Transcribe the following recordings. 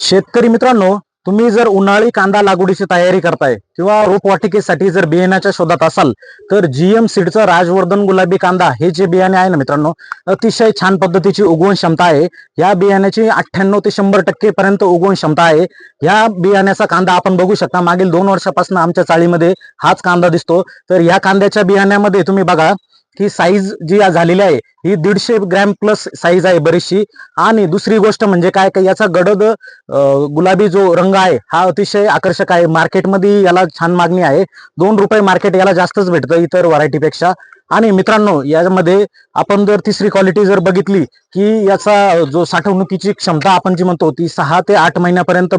शेतकरी मित्रांनो तुम्ही जर उन्हाळी कांदा लागवडीची तयारी करताय किंवा रोपवाटिकेसाठी जर बियाण्याच्या शोधात असाल तर जीएम सीडचं राजवर्धन गुलाबी कांदा हे जे बियाणे आहे ना मित्रांनो अतिशय छान पद्धतीची उगवण क्षमता आहे. या बियाण्याची अठ्ठ्याण्णव ते शंभर टक्के पर्यंत उगवण क्षमता आहे. या बियाण्याचा कांदा आपण बघू शकता मागील दोन वर्षापासून आमच्या चाळीमध्ये हाच कांदा दिसतो. तर या कांद्याच्या बियाण्यामध्ये तुम्ही बघा ही साईज जी झालेली आहे ही दीडशे ग्रॅम प्लस साईज आहे बरीचशी. आणि दुसरी गोष्ट म्हणजे काय काय याचा गडद गुलाबी जो रंग आहे हा अतिशय आकर्षक आहे. मार्केटमध्ये याला छान मागणी आहे. दोन रुपये मार्केट याला जास्तच भेटतं इतर व्हरायटीपेक्षा आणि मित्रांनो यामध्ये आपण जर तिसरी क्वालिटी जर बघितली की याचा जो साठवणुकीची क्षमता आपण जी म्हणतो ती सहा ते आठ महिन्यापर्यंत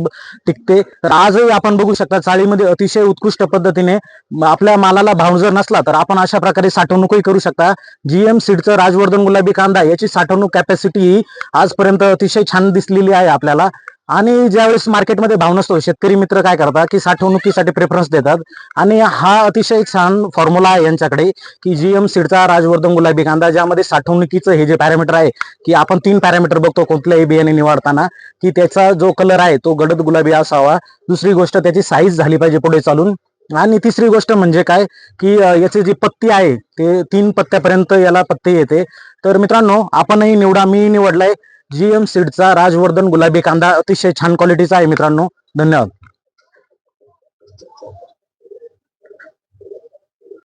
टिकते. तर आजही आपण बघू शकता चाळीमध्ये अतिशय उत्कृष्ट पद्धतीने आपल्या मालाला भाव जर नसला तर आपण अशा प्रकारे साठवणूकही करू शकता. जीएम सीडचं राजवर्धन गुलाबी कांदा याची साठवणूक कॅपॅसिटी ही आजपर्यंत अतिशय छान दिसलेली आहे आपल्याला. आणि ज्यावेळेस मार्केटमध्ये भाव नसतो शेतकरी मित्र काय करतात की साठवणुकीसाठी प्रेफरन्स देतात. आणि हा अतिशय छान फॉर्म्युला आहे यांच्याकडे की जीएम सीडचा राजवर्धन गुलाबी कांदा ज्यामध्ये साठवणुकीचं हे जे पॅरामीटर आहे की आपण तीन पॅरामीटर बघतो कोणत्याही बियाणे निवडताना की त्याचा जो कलर आहे तो गडद गुलाबी असावा. दुसरी गोष्ट त्याची साईज झाली पाहिजे पुढे चालून. आणि तिसरी गोष्ट म्हणजे काय की याची जी पत्ती आहे ते तीन पत्त्यापर्यंत याला पत्ती येते. तर मित्रांनो आपणही निवडा. मी निवडलाय जीएम सीडचा राजवर्धन गुलाबी कांदा अतिशय छान क्वालिटीचा आहे मित्रांनो. धन्यवाद.